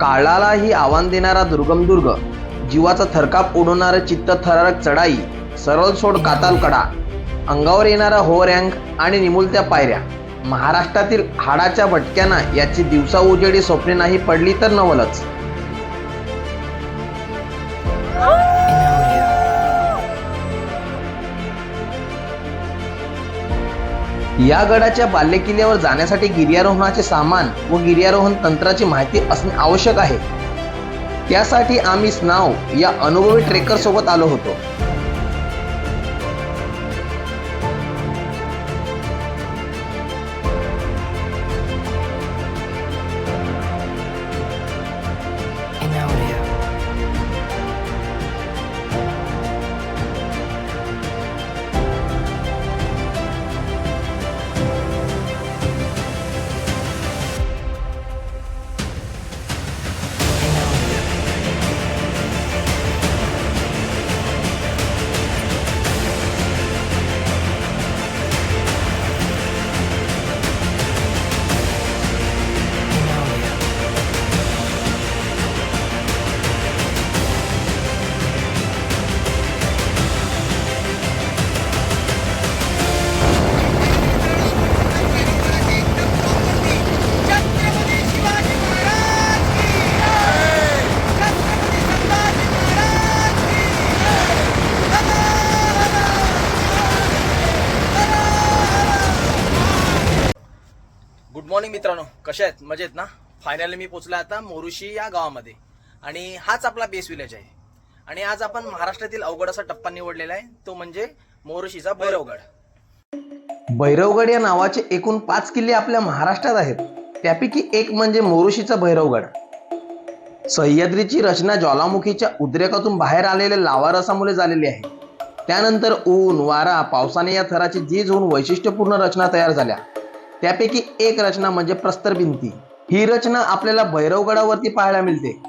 काळालाही आव्हान देणारा दुर्गम दुर्ग जीवाचा थरकाप उडवणारं चित्त थरारक चढाई सरळ सोड काताल कडा अंगावर येणारा हो रँक आणि निमुलत्या पायऱ्या महाराष्ट्रातील हाडाच्या भटक्यांना याची दिवसा उजेडी स्वप्ने नाही पडली तर नवलच. या गडाच्या बाल्यकिल्ल्यावर जाण्यासाठी गिर्यारोहणाचे सामान व गिर्यारोहण तंत्राची माहिती असणे आवश्यक आहे. त्यासाठी आम्ही स्नाव या अनुभवी ट्रेकर सोबत आलो होतो. मित्रांनो कशा आहेत? मजेत ना? फायनली मी पोचलो आता मोरुशी या गावामध्ये. आणि हाच आपला बेस विलेज आहे. आणि आज आपण महाराष्ट्रातील अवघड असा टप्पा निवडलेला आहे तो म्हणजे मोरुशीचा भैरवगड. भैरवगड या नावाचे एकूण पाच किल्ले आपल्या महाराष्ट्रात आहेत. त्यापैकी एक म्हणजे मोरुशीचा भैरवगड. सह्याद्रीची रचना ज्वालामुखीच्या उद्रेकातून बाहेर आलेल्या लावारसामुळे झालेली आहे. त्यानंतर ऊन वारा पावसाने या थराची झीज होऊन वैशिष्ट्यपूर्ण रचना तयार झाल्या. त्यापैकी एक रचना म्हणजे प्रस्तर भिंती. ही रचना आपल्याला भैरवगडावरती पाहायला मिळते.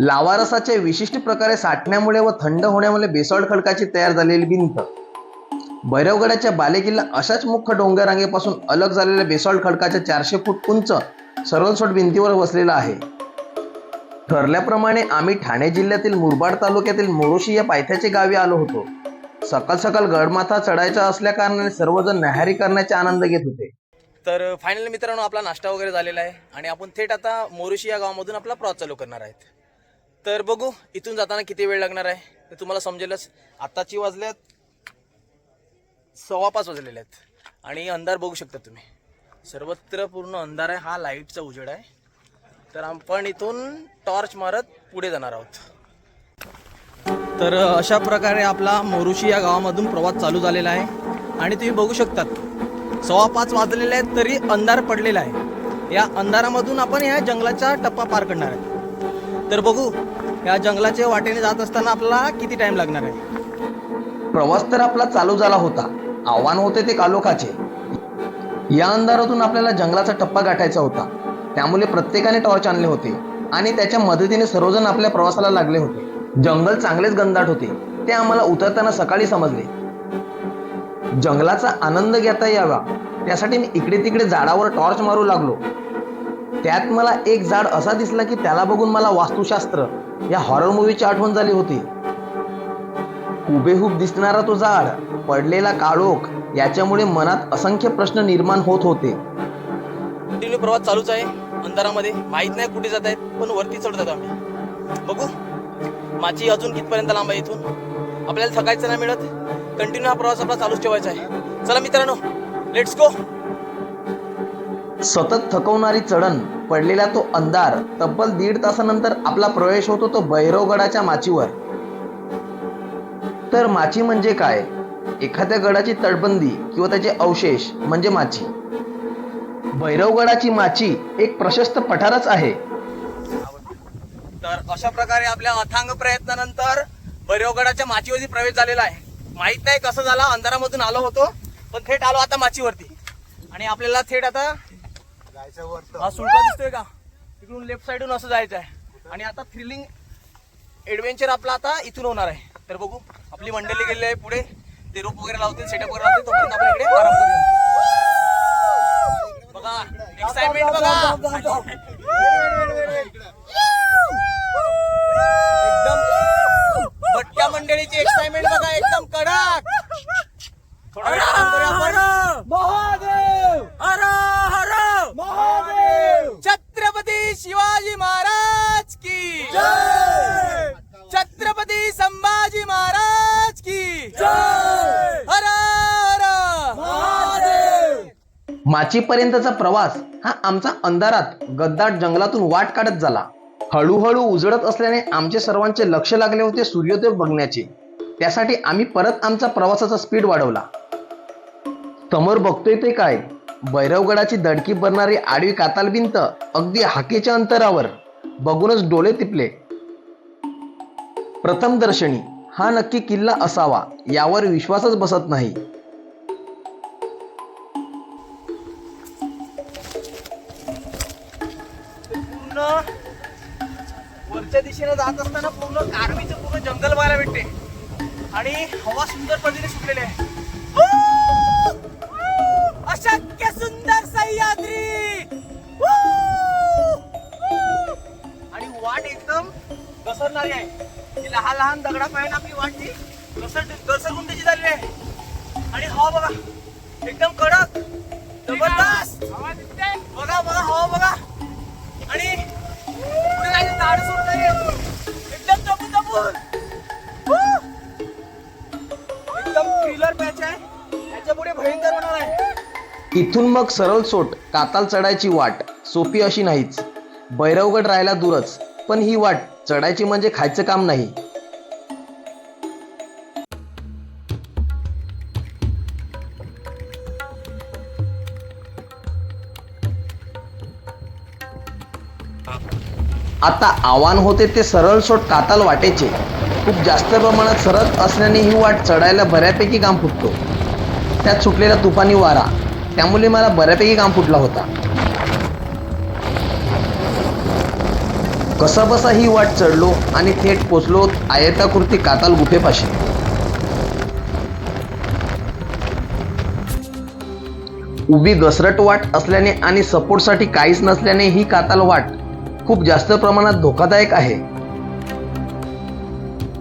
लावारसाचे विशिष्ट प्रकारे साठण्यामुळे व थंड होण्यामुळे बेसॉल्ट खडकाची तयार झालेली भिंत. भैरवगडाच्या बालेकिल्ला अशाच मुख्य डोंगररांगेपासून अलग झालेल्या बेसॉल्ट खडकाच्या चारशे फूट उंच सरळसोट भिंतीवर वसलेला आहे. ठरल्याप्रमाणे आम्ही ठाणे जिल्ह्यातील मुरबाड तालुक्यातील मोरोशी या पायथ्याचे गावी आलो होतो. सकाळ सकाळ गडमाथा चढायचा असल्या कारणाने सर्वजण न्याहारी करण्याचा आनंद घेत होते. तर फायनल मित्रांनो आपला नाश्ता वगैरे झालेला आहे आणि आपण थेट आता मोरुशी या गावामधून आपला प्रवास चालू करणार आहेत. तर बघू इथून जाताना किती वेळ लागणार आहे? ते तुम्हाला समजेलच. आत्ताची वाजल्यात सव्वा पाच वाजलेले आहेत. आणि अंधार बघू शकता तुम्ही. सर्वत्र पूर्ण अंधार आहे. हा लाईटचा उजेड आहे. तर आपण इथून टॉर्च मारत पुढे जाणार आहोत. तर अशा प्रकारे आपला मोरुशी या गावामधून प्रवास चालू झालेला आहे. आणि तुम्ही बघू शकतात सव्वा पाच वाजलेले आहेत तरी अंधार पडलेला आहे. या अंधारामधून आपण या जंगलाचा टप्पा पार करणार आहे. तर बघू या जंगलाच्या वाटेने जात असताना आपल्याला किती टाइम लागणार आहे? प्रवास तर आपला चालू झाला होता. आव्हान होते ते कालोखाचे. या अंधारातून आपल्याला जंगलाचा टप्पा गाठायचा होता. त्यामुळे प्रत्येकाने टॉर्च आणले होते. आणि त्याच्या मदतीने सर्वजण आपल्या प्रवासाला लागले होते. जंगल चांगलेच गंधाट होते ते आम्हाला उतरताना सकाळी समजले. जंगलाचा आनंद घेता यावा त्यासाठी मी इकडे तिकडे झाडावर टॉर्च मारू लागलो. त्यात मला एक झाड असा दिसला की त्याला बघून मला वास्तुशास्त्र या हॉरर मूवीची आठवण झाली होती. हुबेहूब दिसणारा तो झाड पडलेला काळोख याच्यामुळे मनात असंख्य प्रश्न निर्माण होत होते. कंटिन्यू प्रवास चालूच आहे. अंधारामध्ये माहीत नाही कुठे जात आहेत पण वरती चढत आम्ही. बघू. माझी अजून कितपर्यंत लांब आहे इथून. आपल्याला थकायचं नाही मिळत. कंटिन्यू हा प्रवास आपला चालूच ठेवायचा आहे. चला मित्रांनो लेट्स गो सतत थकवणारी चढण पडलेला तो अंधार तब्बल दीड तासानंतर आपला प्रवेश होतो तो भैरवगडाच्या माचीवर. तर माची म्हणजे काय? एखाद्या गडाची तटबंदी किंवा त्याचे अवशेष म्हणजे माची. भैरवगडाची माची एक प्रशस्त पठारच आहे. तर अशा प्रकारे आपल्या अथांग प्रयत्नानंतर भैरवगडाच्या माचीवरती प्रवेश झालेला आहे. माहीत नाही कसं झाला अंधारामधून आलो होतो पण थेट आलो आता माचीवरती. आणि आपल्याला थेट आता हा सुळका दिसतोय का? तिकडून लेफ्ट साइडून असं जायचं आहे. आणि आता थ्रिलिंग एडव्हेंचर आपला आता इथून होणार आहे. तर बघू आपली मंडळी गेलेली आहे पुढे. ते रोप वगैरे लावतील सेटअप वगैरे लावतील तोपर्यंत आपण इकडे आराम करूया बघा एक्साइटमेंट बघा. एकदम. भटक्या मंडळीची एक्साइटमेंट बघा एकदम कडक. छत्रपती शिवाजी महाराज की. छत्रपती संभाजी महाराज की. माचीपर्यंतचा प्रवास हा आमचा अंधारात गद्दाट जंगलातून वाट काढत झाला. हळूहळू उजळत असल्याने आमचे सर्वांचे लक्ष लागले होते सूर्योदय बघण्याचे. त्यासाठी आम्ही परत आमचा प्रवासाचा स्पीड वाढवला. समोर बघतोय ते काय? भैरवगडाची दडकी भरणारी आडवी काताल भिंत अगदी हाकेच्या अंतरावर. बघूनच डोळे तिपले. प्रथम दर्शनी हा नक्की किल्ला असावा यावर विश्वासच बसत नाही. वरच्या दिशेने जात असताना पूर्ण कारवीचं पूर्ण जंगल बघायला भेटते. आणि हवा सुंदर पद्धतीने सुटलेली आहे. अशक्य सुंदर सह्याद्री! आणि वाट एकदम घसरणारी आहे. ती लहान लहान दगडा पाहिजे आपली वाट ती घसर घसरगुंडीची त्याची झालेली आहे. आणि हवा बघा. एकदम कडक. जबरदस्त. बघा बघा हवा बघा. आणि पुढे जायचं झाड एकदम एकदम थ्रिलर मॅच आहे. भयंकर होणार आहे. इथून मग सरळ सोट काताल चढायची वाट. सोपी अशी नाहीच. भैरवगड राहायला दूरच. पण ही वाट चढायची म्हणजे खायचं काम नाही. आता आव्हान होते ते सरळ सोट काताल वाटेचे. खूप जास्त प्रमाणात सरळ असल्याने ही वाट चढायला बऱ्यापैकी काम फुटतो. त्यात सुटलेला तुफानी वारा. त्यामुळे मला बऱ्यापैकी काम फुटला होता. कसा बसा ही वाट चढलो आणि थेट पोचलो आयताकृती काताल गुफेपाशी. उभी घसरट वाट असल्याने आणि सपोर्टसाठी काहीच नसल्याने ही काताल वाट खूप जास्त प्रमाणात धोकादायक आहे.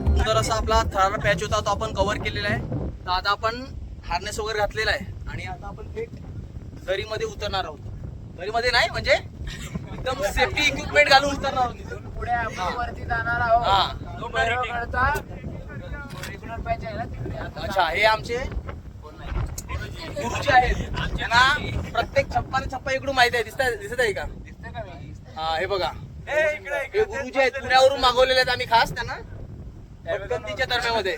सुंदर असा आपला थरारा पॅच होता तो आपण कव्हर केलेला आहे. तर आता आपण हार्नेस वगैरे घातलेला आहे. आणि आता आपण थेट दरीमध्ये उतरणार आहोत. दरीमध्ये नाही म्हणजे एकदम सेफ्टी इक्विपमेंट घालून उतरणार आहोत तिथून. पुढे आपण वरती जाणार आहोत. हा. भैरवगडचा रेग्युलर पॅच आहे ना तिकडे. अच्छा हे आमचे गुरुजी आहेत. त्यांना प्रत्येक छप्पा आणि छप्पा इकडून माहिती आहे. दिसत दिसत आहे का दिसतंय का? मी? हा हे बघा. हे गुरुजी आहेत पुण्यावरून मागवलेले आहेत आम्ही खास त्यांना. भटकंतीच्या दरम्यामध्ये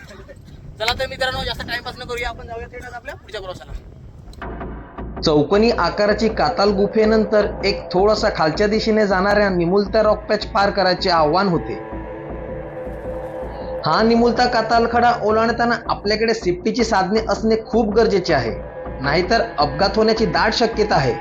चला तर मित्रांनो जास्त टाइमपास न करूया. आपण जाऊया थेट आपल्या पुढच्या प्रवासाला. चौकोनी आकाराची काताल गुफेनंतर एक थोडासा खालच्या दिशेने जाणाऱ्या निमुलता रॉक पॅच पार करायचे आव्हान होते. हा निमुलता काताल खडा ओलांडताना आपल्याकडे सेफ्टीची साधने असणे खूप गरजेचे आहे. नाहीतर अपघात होण्याची दाट शक्यता आहे.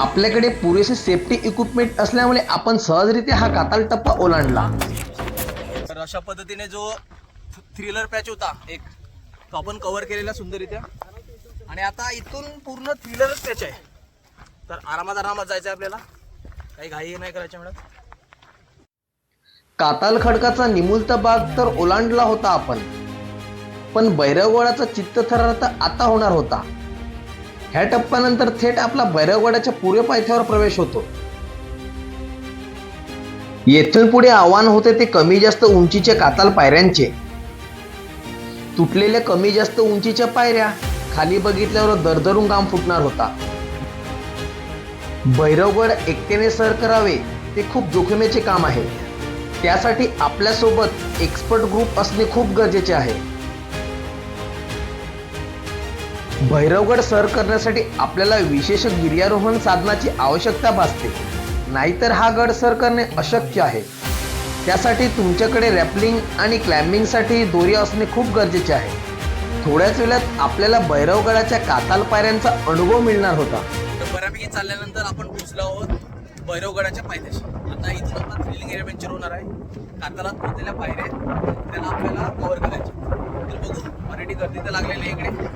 आपल्याकडे पुरेसे सेफ्टी इक्विपमेंट असल्यामुळे आपण सहजरित्या हा काताल टप्पा ओलांडला. तर अशा पद्धतीने जो थ्रिलर पॅच होता एक तो आपण कव्हर केलेला सुंदररित्या. आणि आता इथून पूर्ण थ्रिलरच पॅच आहे. तर आरामात आरामात जायचं आहे आपल्याला. काही घाई नाही करायच्या मॅडम काताल खडकाचा निमुलता भाग तर ओलांडला होता आपण. पण बैरवगडाचा चित्तथरार तर आता होणार होता. ह्या टप्प्यानंतर थेट आपला भैरवगडाच्या पूर्व पायथ्यावर प्रवेश होतो. येथून पुढे आव्हान होते ते कमी जास्त उंचीच्या काताल पायऱ्यांचे. तुटलेल्या कमी जास्त उंचीच्या पायऱ्या खाली बघितल्यावर दरदरून काम फुटणार होता. भैरवगड एकट्याने सर करावे ते खूप जोखमीचे काम आहे. त्यासाठी आपल्यासोबत एक्सपर्ट ग्रुप असणे खूप गरजेचे आहे. भैरवगड सर करण्यासाठी आपल्याला विशेष गिर्यारोहण साधनाची आवश्यकता भासते. नाहीतर हा गड सर करणे अशक्य आहे. त्यासाठी तुमच्याकडे रॅपलिंग आणि क्लाइम्बिंगसाठी दोरी असणे खूप गरजेचे आहे. थोड्याच वेळात आपल्याला भैरवगडाच्या काताल पायऱ्यांचा अनुभव मिळणार होता. तर बऱ्यापैकी चालल्यानंतर आपण पोहोचलो आहोत भैरवगडाच्या पायथ्याशी. आता इथून आपला थ्रिलिंग एडव्हेंचर होणार आहे. कातालात पोहोचलेल्या पायऱ्या त्याला आपल्याला कव्हर करायचे तर बघू मराठी गर्दी तर लागलेली इकडे.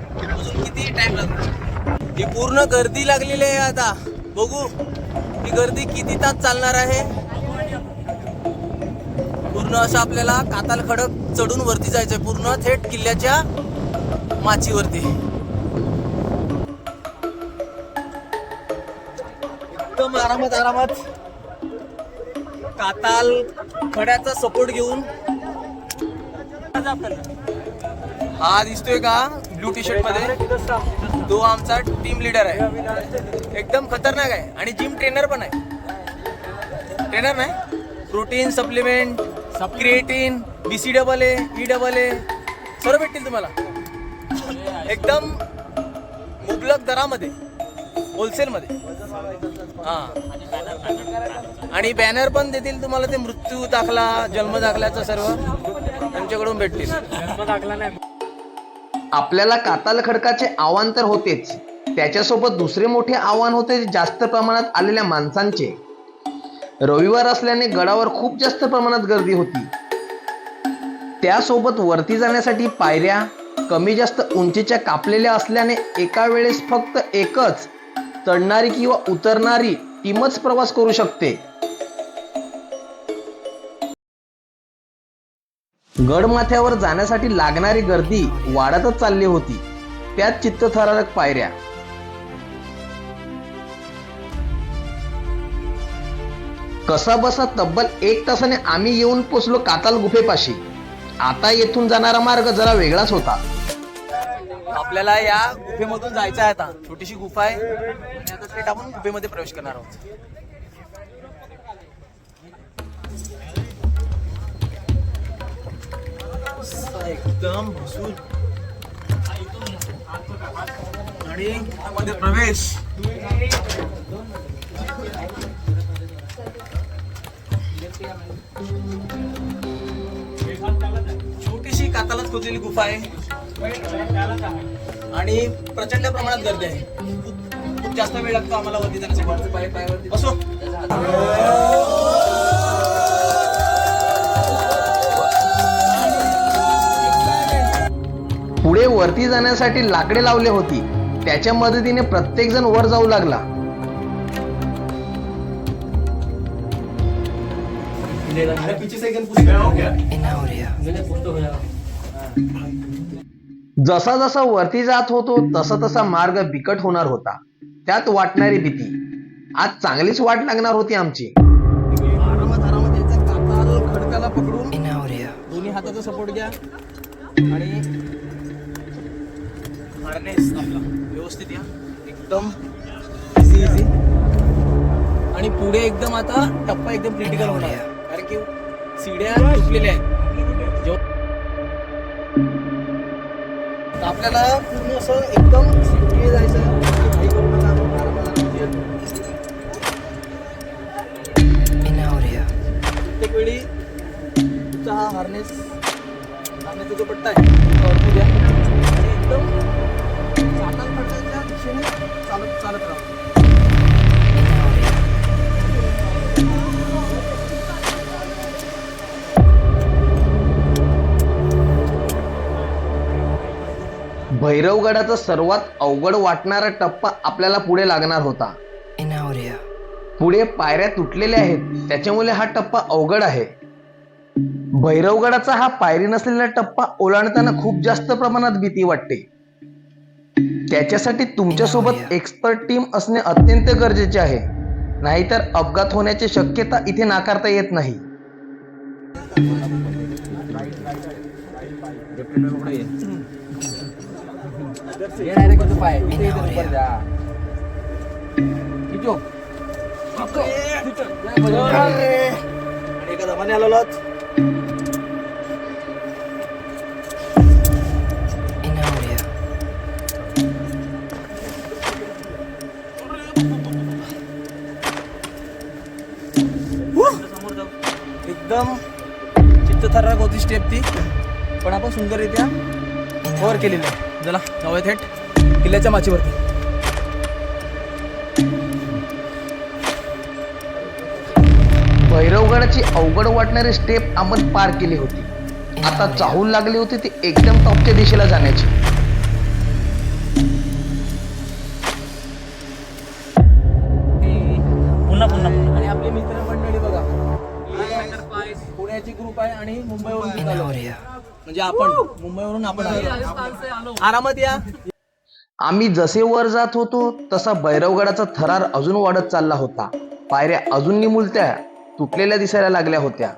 किती टाइम लागतो? ही पूर्ण गर्दी लागलेली आहे आता. बघू ही गर्दी किती तास चालणार आहे? पूर्ण असं आपल्याला काताल खडक चढून वरती जायचंय. पूर्ण थेट किल्ल्याच्या माचीवरती. एकदम आरामात आरामात. काताल खड्याचा सपोर्ट घेऊन. हा दिसतोय का? ब्लू टी शर्टमध्ये तो आमचा टीम लीडर आहे. एकदम खतरनाक आहे. आणि जिम ट्रेनर पण आहे. ट्रेनर नाही. Protein supplement creatine B C double A E double A सर्व भेटतील तुम्हाला. एकदम मुबलक दरामध्ये. होलसेलमध्ये हा. आणि बॅनर पण देतील तुम्हाला ते मृत्यू दाखला जन्म दाखल्याचं सर्व त्यांच्याकडून भेटतील. आपल्याला काताल खडकाचे आव्हान तर होतेच. त्याच्यासोबत दुसरे मोठे आव्हान होते जास्त प्रमाणात आलेल्या माणसांचे. रविवार असल्याने गडावर खूप जास्त प्रमाणात गर्दी होती. त्यासोबत वरती जाण्यासाठी पायऱ्या कमी जास्त उंचीच्या कापलेल्या असल्याने एका वेळेस फक्त एकच चढणारी किंवा उतरणारी टीमच प्रवास करू शकते. गडमाथ्यावर जाण्यासाठी लागणारी गर्दी वाढतच चालली होती. त्यात चित्तथरारक पायऱ्या. कसा बसा तब्बल एक तासाने आम्ही येऊन पोचलो काताल गुफेपाशी. आता येथून जाणारा मार्ग जरा वेगळाच होता. आपल्याला या गुफेमधून जायचं आहे आता. छोटीशी गुफा आहे. आणि आता थेट आपण गुफेमध्ये प्रवेश करणार आहोत. एकदम भसून आणि मध्ये प्रवेश. छोटीशी कातालाच खोदलेली गुफा आहे. आणि प्रचंड प्रमाणात गर्दी आहे. खूप जास्त वेळ लागतो आम्हाला वरती जाण्यासाठी. पाय पायावरती असो पुढे वरती जाण्यासाठी लाकडे लावले होती. त्याच्या मदतीने प्रत्येक जण वर जाऊ लागला. जसा जसा वरती जात होतो तसा तसा मार्ग बिकट होणार होता. त्यात वाटणारी भीती. आज चांगलीच वाट लागणार होती आमची. दोन्ही हाताचा सपोर्ट घ्या. आणि हार्नेस आपला व्यवस्थित या. एकदम इझी इझी आणि पुढे एकदम आता टप्पा एकदम क्रिटिकल होणार आहे. कारण की सिड्या तुटलेल्या आहेत. जेव्हा- आपल्याला पूर्ण असं एकदम सेफ्टी जायचं करू नका. प्रत्येक वेळी तुमचा हा हार्नेस हार्नेसचा जो पट्टा आहे दिशेने चालत चालत राहा भैरवगडाचा सर्वात अवघड वाटणारा टप्पा आपल्याला पुढे लागणार होता. पुढे पायऱ्या तुटलेल्या आहेत त्याच्यामुळे हा टप्पा अवघड आहे. भैरवगडाचा हा पायरी नसलेला टप्पा ओलांडताना खूप जास्त प्रमाणात भीती वाटते. त्याच्यासाठी तुमच्यासोबत एक्सपर्ट टीम असणे अत्यंत गरजेचे आहे. नाहीतर अपघात होण्याची शक्यता इथे नाकारता येत नाही. स्टेप ती पण आपण सुंदररित्या कव्हर केलेली आहे चला जाऊया थेट किल्ल्याच्या माचीवरती. भैरवगडाची अवघड वाटणारी स्टेप आपण पार केली होती. आता चाहूल लागली होती ती एकदम टॉपच्या दिशेला जाण्याची. आपण मुंबईवरून आपण आलो. आरामात या. आम्ही जसे वर जात होतो तसा भैरवगडाचा थरार अजून वाढत चालला होता. पायऱ्या अजून निमुलत्या तुटलेल्या दिसायला लागल्या होत्या.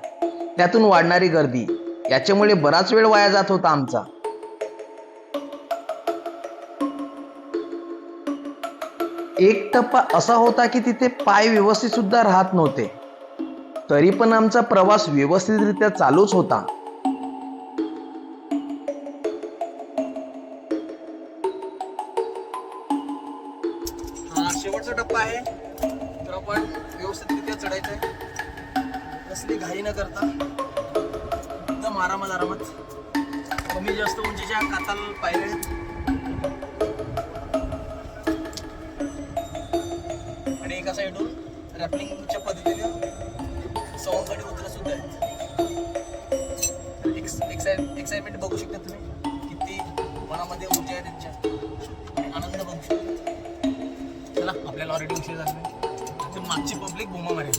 त्यातून वाढणारी गर्दी. याच्यामुळे बराच वेळ वाया जात होता आमचा. एक टप्पा असा होता की तिथे पाय व्यवस्थित सुद्धा राहत नव्हते. तरी पण आमचा प्रवास व्यवस्थितरित्या चालूच होता. जास्त उंचीच्या काताल पाहिले. आणि एका साईडून रॅपलिंगच्या पद्धतीने सवंगडी उतर सुद्धा आहेत. एक्साइटमेंट बघू शकता तुम्ही. किती मनामध्ये ऊर्जा आहे त्यांच्या. आनंद बघू शकता. चला आपल्याला ऑलरेडी उशीर झाला तर मागची पब्लिक बोमा मारेल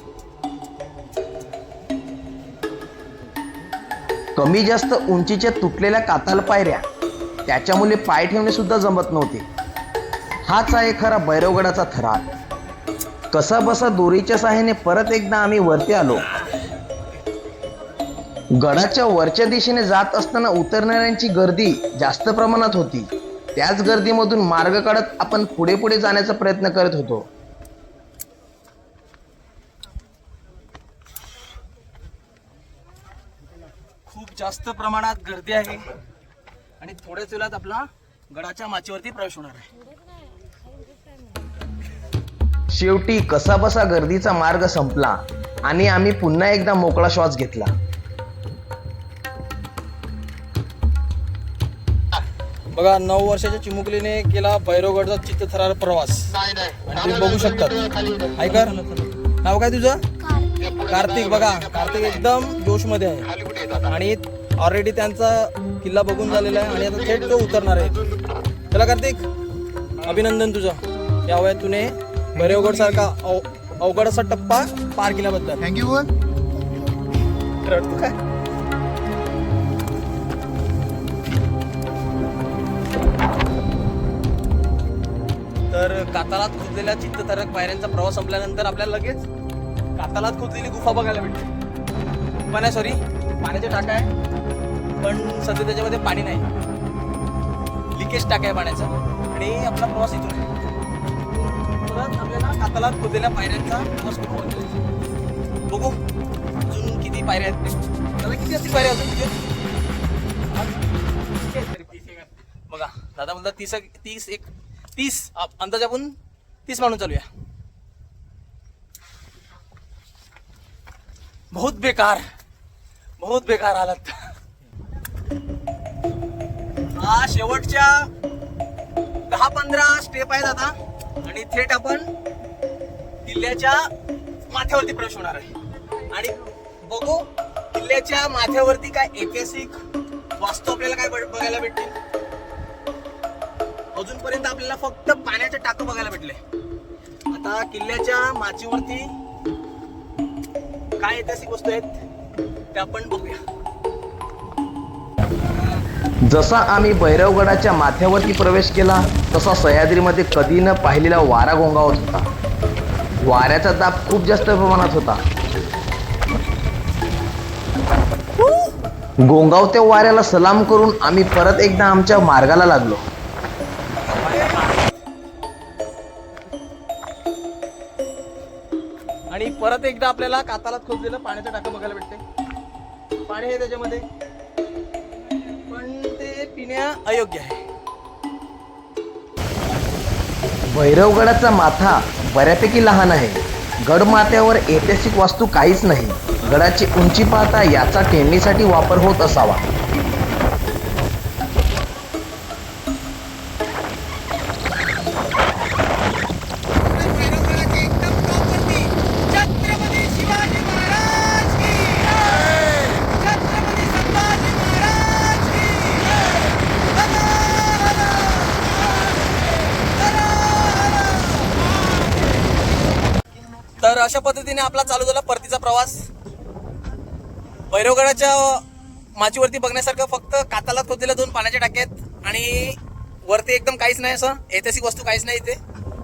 कमी जास्त उंचीच्या तुटलेल्या काताल पायऱ्या त्याच्यामुळे पाय ठेवणे सुद्धा जमत नव्हते. हाच आहे खरा भैरवगडाचा थरार. कसा बसा दोरीच्या सहाय्याने परत एकदा आम्ही वरती आलो. गडाच्या वरच्या दिशेने जात असताना उतरणाऱ्यांची गर्दी जास्त प्रमाणात होती. त्याच गर्दीमधून मार्ग काढत आपण पुढे पुढे जाण्याचा प्रयत्न करत होतो खूप जास्त प्रमाणात गर्दी आहे. आणि थोड्याच वेळात आपला गडाच्या माचीवरती प्रवेश होणार आहे. शेवटी कसा बसा गर्दीचा मार्ग संपला आणि आम्ही पुन्हा एकदा मोकळा श्वास घेतला. बघा नऊ वर्षाच्या चिमुकलीने केला भैरवगडचा चित्तथरार प्रवास. आणि तुम्ही बघू शकता. ऐकर नाव काय तुझं? कार्तिक बघा कार्तिक एकदम जोशमध्ये आहे. आणि ऑलरेडी त्यांचा किल्ला बघून झालेला आहे आणि आता थेट तो उतरणार आहे. चला कार्तिक अभिनंदन तुझं. या वयात तुने भैरवगड सारखा अवघड असा टप्पा पार केल्याबद्दल. थँक्यू काय? तर कातालात खोदलेल्या चित्ततारक पायऱ्यांचा प्रवास संपल्यानंतर आपल्याला लगेच कातालात खोदलेली गुफा बघायला भेटते पण आहे सॉरी पाण्याच्या टाका आहे पण सध्या त्याच्यामध्ये पाणी नाही. लिकेज टाका आहे पाण्याचं. आणि आपला प्रवास इथून आहे. परत आपल्याला कातालात खोदलेल्या पायऱ्यांचा प्रवास करून बघू अजून किती पायऱ्या आहेत. त्याला किती असतील पायऱ्या अजून? म्हणजे? तुझे बघा दादा म्हणतात तीस एक- तीस एक तीस अंदाज आपण तीस माणूस चालूया. बहुत बेकार बहुत बेकार हालत. हा शेवटच्या दहा पंधरा स्टेप आहेत आता. आणि थेट आपण किल्ल्याच्या माथ्यावरती प्रवेश होणार आहे. आणि बघू किल्ल्याच्या माथ्यावरती काय ऐतिहासिक वास्तू आपल्याला काय बघायला भेटतील. अजूनपर्यंत आपल्याला फक्त पाण्याचे टाकं बघायला भेटले. आता किल्ल्याच्या माचीवरती काय ऐतिहासिक वस्तू आहेत त्या आपण बघूया. जसा आम्ही भैरवगडाच्या माथ्यावरती प्रवेश केला तसा सह्याद्रीमध्ये कधी न पाहिलेला वारा गोंगावत होता. वाऱ्याचा दाब खूप जास्त प्रमाणात होता. गोंगावत्या वाऱ्याला सलाम करून आम्ही परत एकदा आमच्या मार्गाला लागलो. आपल्याला कातालात खोदलेलं पाण्याचं टाकं बघायला भेटते पाणी आहे त्याच्यामध्ये. पण ते पिण्या अयोग्य आहे. भैरवगडाचा माथा बऱ्यापैकी लहान आहे. गडमाथ्यावर ऐतिहासिक वास्तू काहीच नाही. गडाची उंची पाहता याचा टेमणीसाठी वापर होत असावा. पद्धतीने आपला चालू झाला परतीचा प्रवास. भैरवगडाच्या माचीवरती बघण्यासारखं फक्त काताला खोदलेल्या दोन पाण्याच्या टाक्यात आणि वरती एकदम काहीच नाही असं ऐतिहासिक वस्तू काहीच नाही इथे.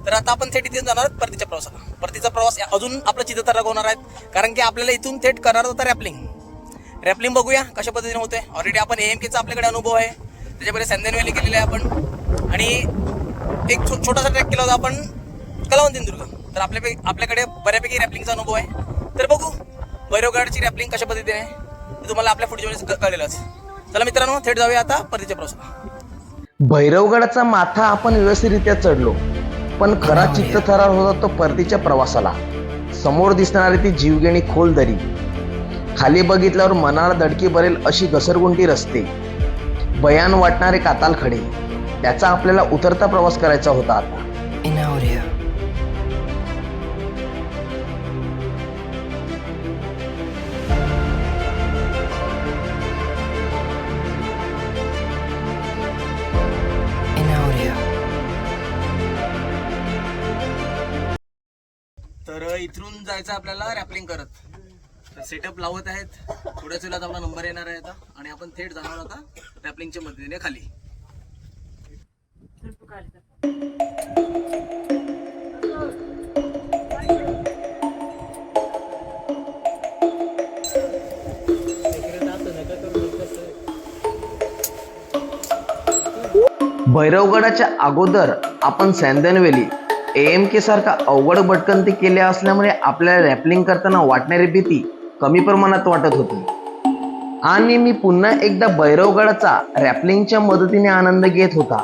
तर आता आपण थेट इथे जाणार आहोत परतीच्या प्रवासाला. परतीचा प्रवास अजून आपलं चित्रतराक होणार आहेत कारण की आपल्याला इथून थेट करणार होता रॅपलिंग. रॅपलिंग बघूया कशा पद्धतीने होते ऑलरेडी आपण एम केचा आपल्याकडे अनुभव आहे. त्याच्यामध्ये संदेन व्हॅली केलेली आहे आपण. आणि एक छो- छोटासा ट्रॅक केला होता आपण कलावंतीन तर आपल्या आपल्याकडे बऱ्यापैकी रॅपलिंगचा अनुभव आहे. तर बघू भैरवगडची रॅपलिंग कशा पद्धतीने आहे ते तुम्हाला आपल्या पुढच्या वेळेस कळलेलंच. चला मित्रांनो थेट जाऊया आता परतीच्या प्रवासाला. भैरवगडाचा माथा आपण व्यवस्थितरित्या चढलो पण खरा चित्तथरार होता तो परतीच्या प्रवासाला. समोर दिसणारी ती जीवघेणी खोल दरी. खाली बघितल्यावर मनाला दडकी भरेल अशी घसरगुंडी रस्ते. भयान वाटणारे काताल खडे त्याचा आपल्याला उतरता प्रवास करायचा होता आता. इथून जायचं आपल्याला रॅपलिंग करत. तर सेटअप लावत आहेत. थोड्याच वेळात आपला नंबर येणार आहे आता. आणि आपण थेट जाणार आता रॅपलिंगच्या मदतीने खाली. भैरवगडाच्या अगोदर आपण सॅन्दनवेली एम के सारखा अवघड भटकंती केल्या असल्यामुळे आपल्याला रॅपलिंग करताना वाटणारी भीती कमी प्रमाणात वाटत होती. आणि मी पुन्हा एकदा भैरवगडाचा रॅपलिंगच्या मदतीने आनंद घेत होता.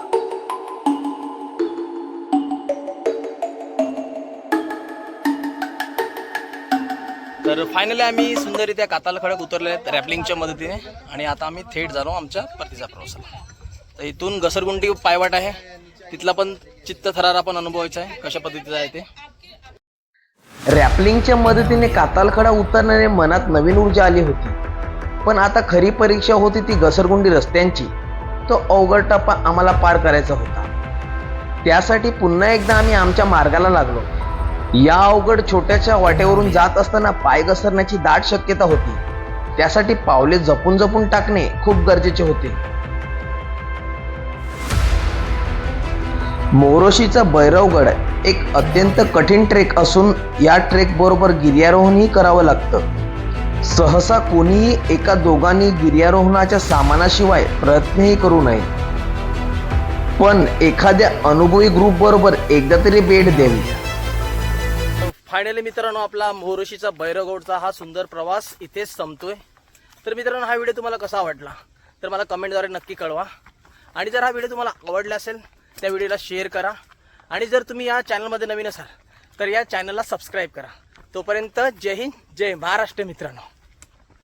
तर फायनली आम्ही सुंदररित्या काताल खडक उतरले आहेत रॅपलिंगच्या मदतीने आणि आता आम्ही थेट झालो आमच्या परतीचा प्रवासाला. तर इथून घसरगुंडी पायवाट आहे. तिथला पण चित्त थरार आपण अनुभवायचा आहे. कशा पद्धतीचा आहे ते? रॅपलिंगच्या मदतीने कातालखडा उतरण्याने मनात नवीन ऊर्जा आली होती. पण आता खरी परीक्षा होती ती घसरगुंडी रस्त्यांची. तो अवघड टप्पा आम्हाला पार करायचा होता. त्यासाठी पुन्हा एकदा आम्ही आमच्या मार्गाला लागलो. या अवघड छोट्याशा वाटेवरून जात असताना पाय घसरण्याची दाट शक्यता होती. त्यासाठी पावले जपून जपून टाकणे खूप गरजेचे होते. मोरोशीचा भैरवगड एक अत्यंत कठीण ट्रेक असून या ट्रेकबरोबर गिर्यारोहणही करावं लागतं. सहसा कोणीही एका दोघांनी गिर्यारोहणाच्या सामानाशिवाय प्रयत्नही करू नये. पण एखाद्या अनुभवी ग्रुप बरोबर एकदा तरी भेट द्यावी. फायनली मित्रांनो आपला मोहरोशीचा भैरवगडचा हा सुंदर प्रवास इथेच संपतोय. तर मित्रांनो हा व्हिडिओ तुम्हाला कसा वाटला? तर मला कमेंटद्वारे नक्की कळवा. आणि जर हा व्हिडिओ तुम्हाला आवडला असेल त्या व्हिडिओला शेअर करा. आणि जर तुम्ही या चॅनलमध्ये नवीन असाल तर या चॅनलला सबस्क्राईब करा. तोपर्यंत जय हिंद जय महाराष्ट्र मित्रांनो.